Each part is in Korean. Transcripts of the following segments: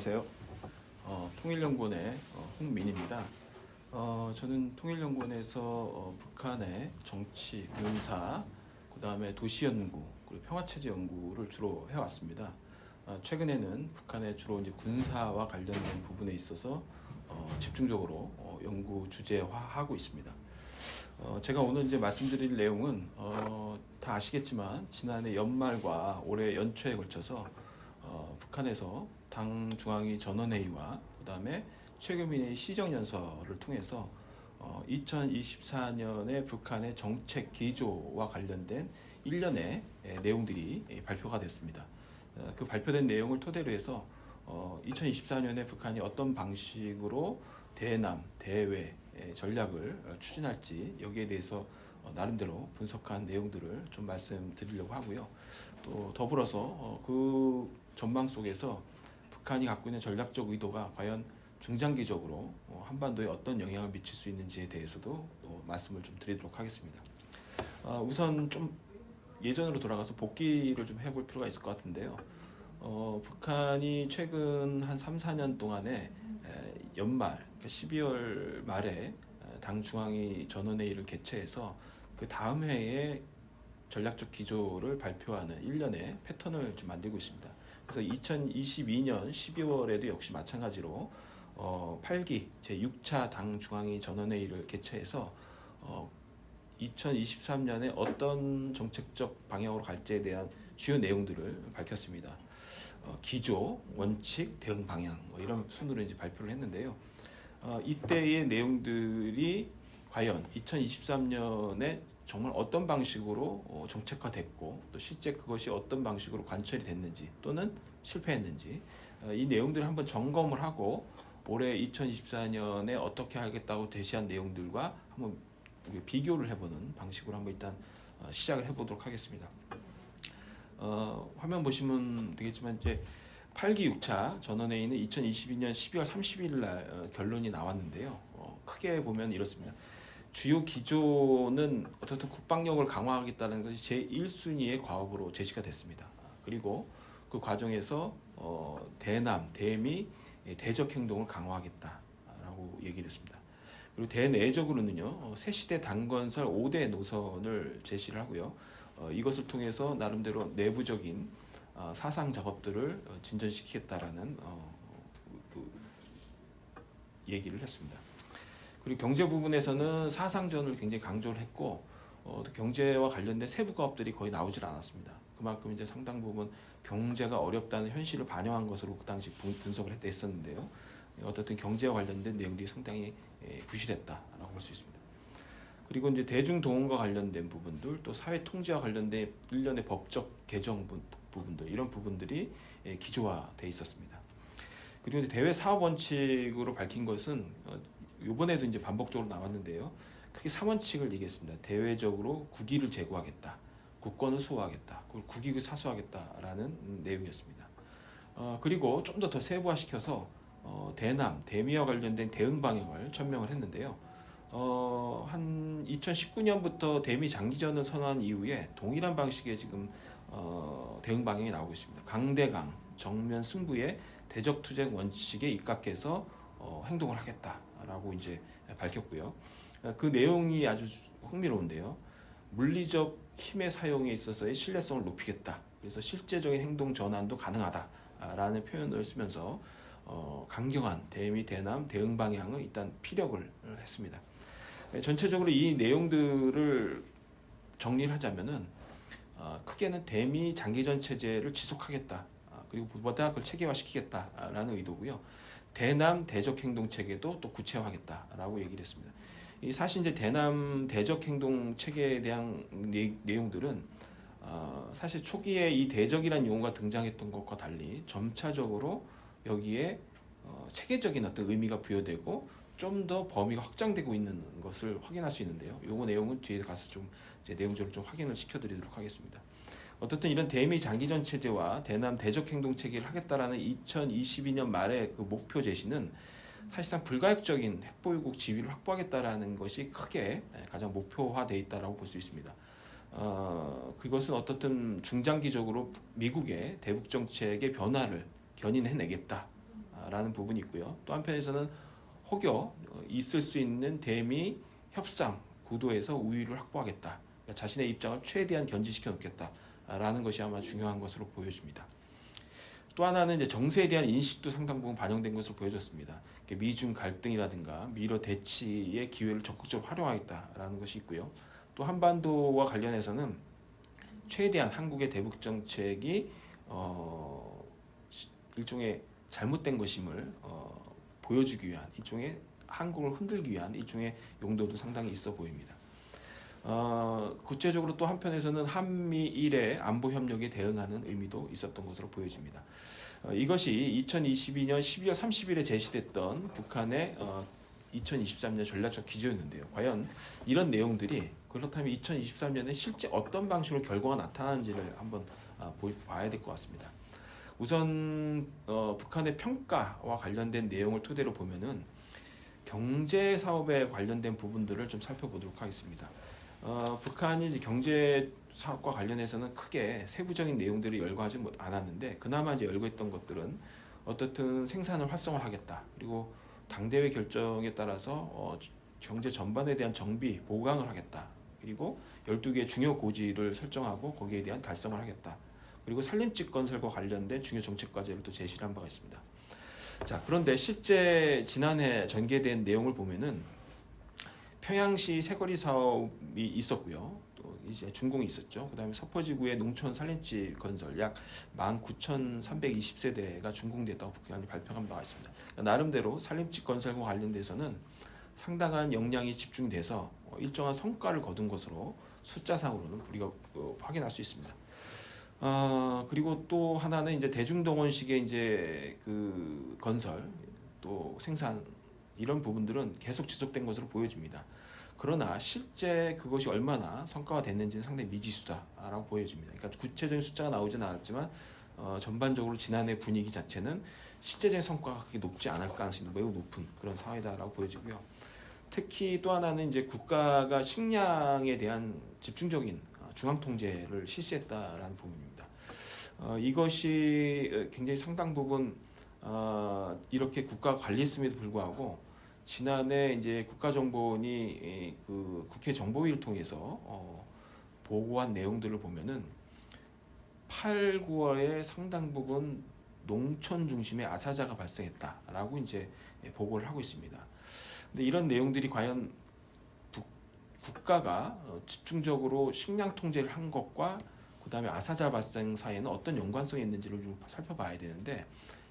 안녕하세요. 어, 통일연구원의 어, 홍민입니다. 어, 저는 통일연구원에서 어, 북한의 정치, 군사, 그 다음에 도시연구, 그리고 평화체제 연구를 주로 해왔습니다. 어, 최근에는 북한의 주로 이제 군사와 관련된 부분에 있어서 어, 집중적으로 어, 연구 주제화하고 있습니다. 어, 제가 오늘 이제 말씀드릴 내용은 어, 다 아시겠지만 지난해 연말과 올해 연초에 걸쳐서 어, 북한에서 당 중앙위 전원회의와 그다음에 최규민의 시정연설을 통해서 어, 2024년에 북한의 정책 기조와 관련된 일련의 예, 내용들이 예, 발표가 됐습니다. 어, 그 발표된 내용을 토대로 해서 어, 2024년에 북한이 어떤 방식으로 대남, 대외 예, 전략을 어, 추진할지 여기에 대해서 어, 나름대로 분석한 내용들을 좀 말씀드리려고 하고요. 또 더불어서 어, 그 전망 속에서 북한이 갖고 있는 전략적 의도가 과연 중장기적으로 어, 한반도에 어떤 영향을 미칠 수 있는지에 대해서도 어, 말씀을 좀 드리도록 하겠습니다. 어, 우선 좀 예전으로 돌아가서 복귀를 좀 해볼 필요가 있을 것 같은데요. 어, 북한이 최근 한 3, 4년 동안에 에, 연말, 그러니까 12월 말에 에, 당 중앙위 전원회의를 개최해서 그 다음 해에 전략적 기조를 발표하는 일련의 패턴을 좀 만들고 있습니다. 그래서 2022년 12월에도 역시 마찬가지로 어, 8기 제6차 당 중앙위 전원회의를 개최해서 어, 2023년에 어떤 정책적 방향으로 갈지에 대한 주요 내용들을 밝혔습니다. 어, 기조, 원칙, 대응 방향 뭐 이런 순으로 이제 발표를 했는데요. 어, 이때의 내용들이 과연 2023년에 정말 어떤 방식으로 어, 정책화됐고 또 실제 그것이 어떤 방식으로 관철이 됐는지 또는 실패했는지 어, 이 내용들을 한번 점검을 하고 올해 2024년에 어떻게 하겠다고 제시한 내용들과 한번 비교를 해보는 방식으로 한번 일단 어, 시작을 해보도록 하겠습니다. 어, 화면 보시면 되겠지만 이제 8기 6차 전원회의는 2022년 12월 30일 날 어, 결론이 나왔는데요. 어, 크게 보면 이렇습니다. 주요 기조는 어떻든 국방력을 강화하겠다는 것이 제 1순위의 과업으로 제시가 됐습니다. 그리고 그 과정에서 어, 대남, 대미 대적 행동을 강화하겠다라고 얘기를 했습니다. 그리고 대내적으로는요, 어, 새 시대 당건설 5대 노선을 제시를 하고요. 어, 이것을 통해서 나름대로 내부적인 어, 사상 작업들을 어, 진전시키겠다라는 어, 그, 얘기를 했습니다. 그리고 경제 부분에서는 사상전을 굉장히 강조를 했고 어, 또 경제와 관련된 세부 가업들이 거의 나오질 않았습니다. 그만큼 이제 상당 부분 경제가 어렵다는 현실을 반영한 것으로 그 당시 분- 분석을 했- 했었는데요. 어떻든 경제와 관련된 내용들이 상당히 예, 부실했다라고 볼 수 있습니다. 그리고 이제 대중 동원과 관련된 부분들, 또 사회 통제와 관련된 일련의 법적 개정 부- 부분들 이런 부분들이 예, 기조화돼 있었습니다. 그리고 이제 대외 사업 원칙으로 밝힌 것은 어, 이번에도 이제 반복적으로 나왔는데요. 크게 3원칙을 얘기했습니다. 대외적으로 국위를 제고하겠다, 국권을 수호하겠다, 그리고 국익을 사수하겠다라는 음, 내용이었습니다. 어, 그리고 좀 더 더 세부화시켜서 어, 대남, 대미와 관련된 대응 방향을 천명을 했는데요. 어, 한 2019년부터 대미 장기전을 선언한 이후에 동일한 방식의 지금 어, 대응 방향이 나오고 있습니다. 강대강, 정면 승부의 대적 투쟁 원칙에 입각해서 어, 행동을 하겠다 라고 이제 밝혔고요. 어, 그 내용이 아주 흥미로운데요. 물리적 힘의 사용에 있어서의 신뢰성을 높이겠다. 그래서 실제적인 행동 전환도 가능하다라는 표현을 쓰면서 어, 강경한 대미 대남 대응 방향을 일단 피력을 했습니다. 예, 전체적으로 이 내용들을 정리를 하자면은 어, 크게는 대미 장기전 체제를 지속하겠다. 아, 그리고 무엇보다 그걸 체계화시키겠다라는 의도고요. 대남 대적 행동 체계도 또 구체화하겠다라고 얘기를 했습니다. 이 사실 이제 대남 대적 행동 체계에 대한 내, 내용들은 어, 사실 초기에 이 대적이라는 용어가 등장했던 것과 달리 점차적으로 여기에 어, 체계적인 어떤 의미가 부여되고 좀 더 범위가 확장되고 있는 것을 확인할 수 있는데요. 요거 내용은 뒤에 가서 좀 내용적으로 좀 확인을 시켜드리도록 하겠습니다. 어떻든 이런 대미 장기전 체제와 대남 대적 행동 체계를 하겠다라는 2022년 말의 그 목표 제시는 사실상 불가역적인 핵보유국 지위를 확보하겠다라는 것이 크게 가장 목표화돼 있다라고 볼 수 있습니다. 어, 그것은 어떻든 중장기적으로 미국의 대북 정책의 변화를 견인해내겠다. 있다라는 부분이 있고요. 또 한편에서는 혹여 어, 있을 수 있는 대미 협상 구도에서 우위를 확보하겠다. 그러니까 자신의 입장을 최대한 견지시켜 놓겠다 라는 것이 아마 중요한 것으로 보여집니다. 또 하나는 이제 정세에 대한 인식도 상당 부분 반영된 것으로 보여졌습니다. 미중 갈등이라든가 미러 대치의 기회를 적극적으로 활용하겠다라는 것이 있고요. 또 한반도와 관련해서는 최대한 한국의 대북 정책이 어, 시- 일종의 잘못된 것임을 어, 보여주기 위한 일종의 한국을 흔들기 위한 일종의 용도도 상당히 있어 보입니다. 어, 구체적으로 또 한편에서는 한미일의 안보 협력에 대응하는 의미도 있었던 것으로 보여집니다. 어, 이것이 2022년 12월 30일에 제시됐던 북한의 어, 2023년 전략적 기조였는데요. 과연 이런 내용들이 그렇다면 2023년에 실제 어떤 방식으로 결과가 나타나는지를 한번 아, 보- 봐야 될 것 같습니다. 우선 어, 북한의 평가와 관련된 내용을 토대로 보면은 경제 사업에 관련된 부분들을 좀 살펴보도록 하겠습니다. 어, 북한이 경제 사업과 관련해서는 크게 세부적인 내용들을 열거하지 못 않았는데 그나마 이제 열거했던 것들은 어떻든 생산을 활성화하겠다. 그리고 당대회 결정에 따라서 어, 경제 전반에 대한 정비 보강을 하겠다. 그리고 12개의 중요 고지를 설정하고 거기에 대한 달성을 하겠다. 그리고 산림집 건설과 관련된 중요 정책 과제를 또 제시를 한 바가 있습니다. 자 그런데 실제 지난해 전개된 내용을 보면은 평양시 새거리 사업이 있었고요. 또 이제 준공이 있었죠. 그다음에 서퍼지구의 농촌 산림집 건설 약 19,320세대가 준공됐다고 북한이 발표한 바가 있습니다. 그러니까 나름대로 산림집 건설과 관련돼서는 상당한 역량이 집중돼서 어, 일정한 성과를 거둔 것으로 숫자상으로는 우리가 어, 확인할 수 있습니다. 아 그리고 또 하나는 이제 대중동원식의 이제 그 건설 또 생산 이런 부분들은 계속 지속된 것으로 보여집니다. 그러나 실제 그것이 얼마나 성과가 됐는지는 상당히 미지수다라고 보여집니다. 그러니까 구체적인 숫자가 나오진 않았지만 어, 전반적으로 지난해 분위기 자체는 실제적인 성과가 그렇게 높지 않을 가능성이 매우 높은 그런 상황이다라고 보여지고요. 특히 또 하나는 이제 국가가 식량에 대한 집중적인 어, 중앙 통제를 실시했다라는 부분입니다. 어, 이것이 어, 굉장히 상당 부분 어, 이렇게 국가 관리했음에도 불구하고 지난해 이제 국가정보원이 이, 그 국회 정보위를 통해서 어, 보고한 내용들을 보면은 8, 9월에 상당 부분 농촌 중심의 아사자가 발생했다라고 이제 보고를 하고 있습니다. 근데 이런 내용들이 과연 국, 국가가 어, 집중적으로 식량 통제를 한 것과 그다음에 아사자 발생 사이에는 어떤 연관성이 있는지를 좀 살펴봐야 되는데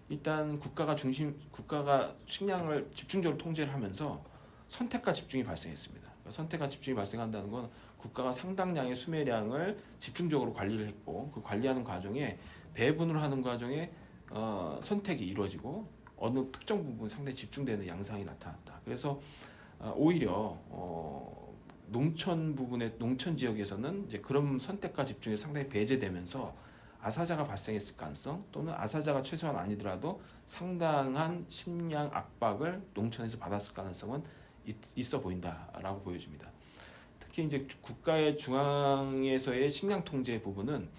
일단 국가가 중심 국가가 식량을 집중적으로 통제를 하면서 선택과 집중이 발생했습니다. 그러니까 선택과 집중이 발생한다는 건 국가가 상당량의 수매량을 집중적으로 관리를 했고 그 관리하는 과정에 배분을 하는 과정에 어, 선택이 이루어지고 어느 특정 부분 상당히 집중되는 양상이 나타났다. 그래서 어, 오히려 어, 농촌 부분의 농촌 지역에서는 이제 그런 선택과 집중이 상당히 배제되면서 아사자가 발생했을 가능성 또는 아사자가 최소한 아니더라도 상당한 식량 압박을 농촌에서 받았을 가능성은 있, 있어 보인다라고 보여집니다. 특히 이제 주- 국가의 중앙에서의 식량 통제 부분은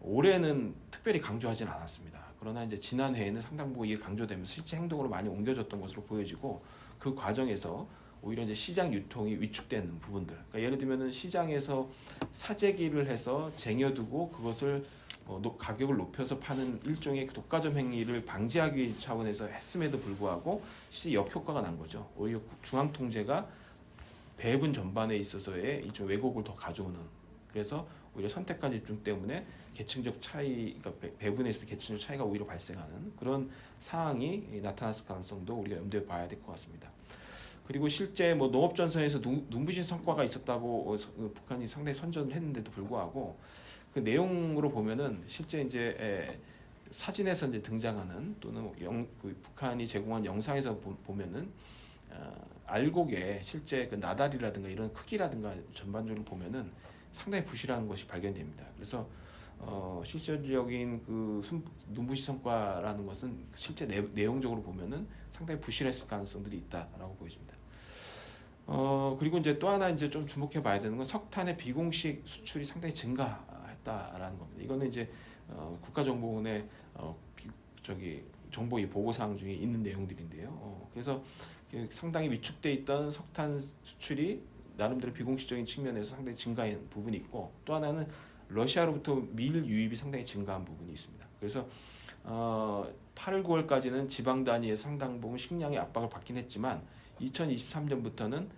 올해는 특별히 강조하지는 않았습니다. 그러나 이제 지난해에는 상당 부분 이게 강조되면서 실제 행동으로 많이 옮겨졌던 것으로 보여지고 그 과정에서 오히려 이제 시장 유통이 위축되는 부분들. 그러니까 예를 들면은 시장에서 사재기를 해서 쟁여두고 그것을 어, 노- 가격을 높여서 파는 일종의 독과점 행위를 방지하기 차원에서 했음에도 불구하고 실제 역효과가 난 거죠. 오히려 중앙 통제가 배분 전반에 있어서의 일종 왜곡을 더 가져오는. 그래서 오히려 선택과 집중 때문에 계층적 차이, 그러니까 배- 배분에 있어 계층적 차이가 오히려 발생하는 그런 상황이 나타났을 가능성도 우리가 염두에 봐야 될 것 같습니다. 그리고 실제 뭐 농업 전선에서 눈- 눈부신 성과가 있었다고 어, 서- 어, 북한이 상당히 선전을 했는데도 불구하고 그 내용으로 보면은 실제 이제 에, 사진에서 이제 등장하는 또는 영, 그 북한이 제공한 영상에서 보, 보면은 어, 알곡의 실제 그 나달이라든가 이런 크기라든가 전반적으로 보면은 상당히 부실한 것이 발견됩니다. 그래서 어, 실질적인 그 순- 눈부시 성과라는 것은 실제 내, 내용적으로 보면은 상당히 부실했을 가능성들이 있다라고 보여집니다. 어 그리고 이제 또 하나 이제 좀 주목해 봐야 되는 건 석탄의 비공식 수출이 상당히 증가했다라는 겁니다. 이거는 이제 어, 국가정보원의 어, 비- 저기 정보 이 보고 사항 중에 있는 내용들인데요. 어, 그래서 그 상당히 위축돼 있던 석탄 수출이 나름대로 비공식적인 측면에서 상당히 증가한 부분이 있고 또 하나는 러시아로부터 밀 유입이 상당히 증가한 부분이 있습니다. 그래서 어, 8월 9월까지는 지방 단위의 상당 부분 식량의 압박을 받긴 했지만 2023년부터는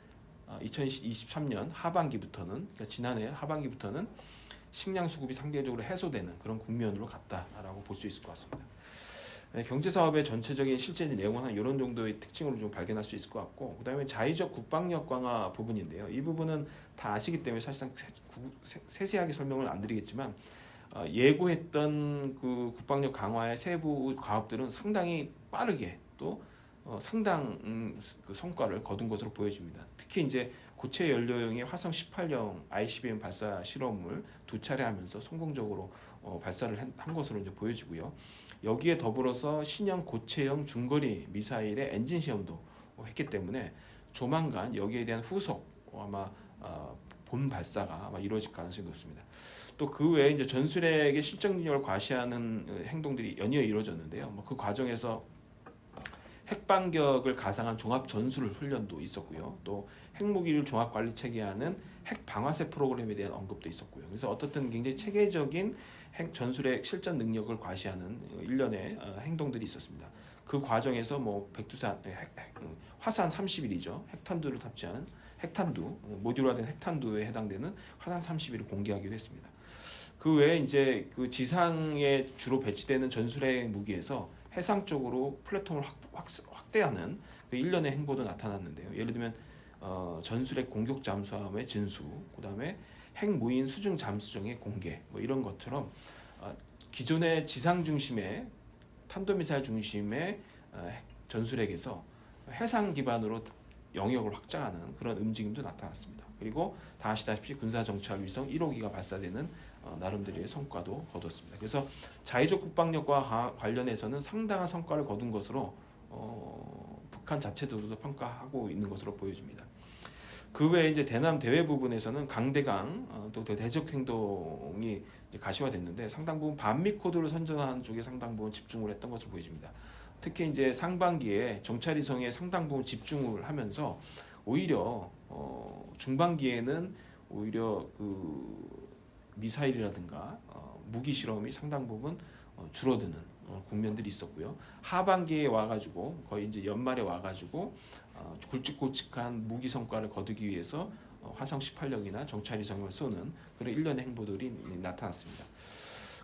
어, 2023년 하반기부터는 그러니까 지난해 하반기부터는 식량 수급이 상대적으로 해소되는 그런 국면으로 갔다라고 볼 수 있을 것 같습니다. 네, 경제 사업의 전체적인 실제 내용은 한 이런 정도의 특징으로 좀 발견할 수 있을 것 같고 그다음에 자의적 국방력 강화 부분인데요. 이 부분은 다 아시기 때문에 사실상 세- 구- 세- 세세하게 설명을 안 드리겠지만 어, 예고했던 그 국방력 강화의 세부 과업들은 상당히 빠르게 또 어, 상당 음, 그 성과를 거둔 것으로 보여집니다. 특히 이제 고체 연료용의 화성 18형 ICBM 발사 실험을 두 차례 하면서 성공적으로 어, 발사를 한, 한 것으로 이제 보여지고요. 여기에 더불어서 신형 고체형 중거리 미사일의 엔진 시험도 어, 했기 때문에 조만간 여기에 대한 후속 어, 아마 어, 본 발사가 아마 이루어질 가능성이 높습니다. 또 그 외에 이제 전술핵의 실적 능력을 과시하는 어, 행동들이 연이어 이루어졌는데요. 뭐 그 과정에서 핵반격을 가상한 종합 전술 훈련도 있었고요. 또 핵무기를 종합 관리 체계하는 핵 방아쇠 프로그램에 대한 언급도 있었고요. 그래서 어떻든 굉장히 체계적인 핵 전술핵 실전 능력을 과시하는 어, 일련의 어, 행동들이 있었습니다. 그 과정에서 뭐 백두산 핵, 핵, 음, 화산 30일이죠. 핵탄두를 탑재하는 핵탄두 어, 모듈화된 핵탄두에 해당되는 화산 30일을 공개하기도 했습니다. 그 외에 이제 그 지상에 주로 배치되는 전술핵 무기에서 해상 쪽으로 플랫폼을 확, 확, 확대하는 그 일련의 행보도 나타났는데요. 예를 들면 어, 전술핵 공격 잠수함의 진수, 그 다음에 핵 무인 수중 잠수정의 공개, 뭐 이런 것처럼 어, 기존의 지상 중심의 탄도미사일 중심의 어, 핵 전술핵에서 해상 기반으로 영역을 확장하는 그런 움직임도 나타났습니다. 그리고 다 아시다시피 군사정찰 위성 1호기가 발사되는 어, 나름대로의 성과도 거뒀습니다. 그래서 자의적 국방력과 가- 관련해서는 상당한 성과를 거둔 것으로 어, 북한 자체도도 평가하고 있는 것으로 보여집니다. 그 외에 이제 대남 대외 부분에서는 강대강 어, 또 대적 행동이 가시화됐는데 상당 부분 반미 코드를 선전하는 쪽에 상당 부분 집중을 했던 것으로 보여집니다. 특히 이제 상반기에 정찰위성에 상당 부분 집중을 하면서 오히려 어, 중반기에는 오히려 그 미사일이라든가 어, 무기 실험이 상당 부분 어, 줄어드는 어, 국면들이 있었고요. 하반기에 와가지고 거의 이제 연말에 와가지고 어, 굵직굵직한 무기 성과를 거두기 위해서 어, 화성 18력이나 정찰위성을 쏘는 그런 일련의 행보들이 나타났습니다.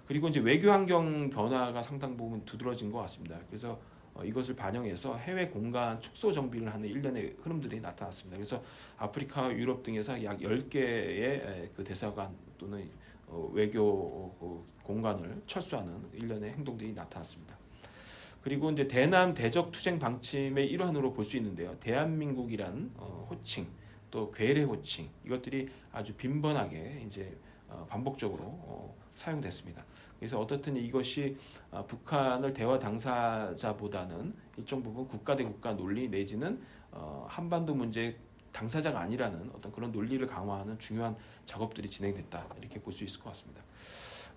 그리고 이제 외교 환경 변화가 상당 부분 두드러진 것 같습니다. 그래서 어, 이것을 반영해서 해외 공간 축소 정비를 하는 일련의 흐름들이 나타났습니다. 그래서 아프리카, 유럽 등에서 약 10개의 그 대사관 또는 어, 외교 그 공간을 철수하는 일련의 행동들이 나타났습니다. 그리고 이제 대남 대적 투쟁 방침의 일환으로 볼 수 있는데요. 대한민국이란 어, 호칭 또 괴뢰 호칭 이것들이 아주 빈번하게 이제 어, 반복적으로 어, 사용됐습니다. 그래서 어떻든 이것이 아, 북한을 대화 당사자보다는 일정 부분 국가 대 국가 논리 내지는 어, 한반도 문제 당사자가 아니라는 어떤 그런 논리를 강화하는 중요한 작업들이 진행됐다 이렇게 볼 수 있을 것 같습니다.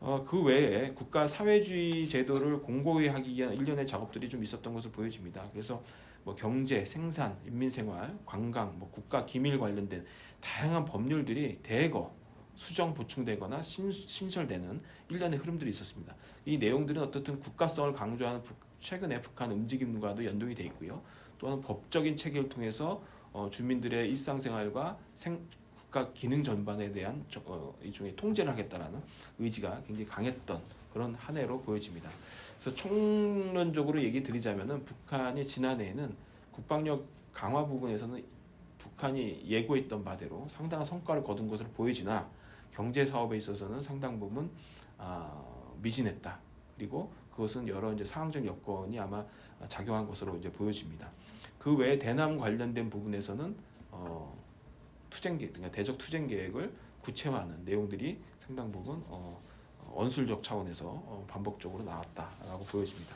어, 그 외에 국가 사회주의 제도를 공고히 하기 위한 일련의 작업들이 좀 있었던 것으로 보여집니다. 그래서 뭐 경제, 생산, 인민생활, 관광, 뭐 국가 기밀 관련된 다양한 법률들이 대거 수정 보충되거나 신, 신설되는 일련의 흐름들이 있었습니다. 이 내용들은 어떻든 국가성을 강조하는 북- 최근의 북한 움직임과도 연동이 돼 있고요. 또한 법적인 체계를 통해서 어, 주민들의 일상생활과 생, 국가 기능 전반에 대한 저- 어, 일종의 통제를 하겠다라는 의지가 굉장히 강했던 그런 한 해로 보여집니다. 그래서 총론적으로 얘기 드리자면은 북한이 지난해에는 국방력 강화 부분에서는 북한이 예고했던 바대로 상당한 성과를 거둔 것으로 보이지나 경제 사업에 있어서는 상당 부분 아, 미진했다. 그리고 그것은 여러 이제 상황적 여건이 아마 작용한 것으로 이제 보여집니다. 그 외에 대남 관련된 부분에서는 어, 투쟁 계획, 그러니까 대적 투쟁 계획을 구체화하는 내용들이 상당 부분 어, 언술적 차원에서 어, 반복적으로 나왔다라고 보여집니다.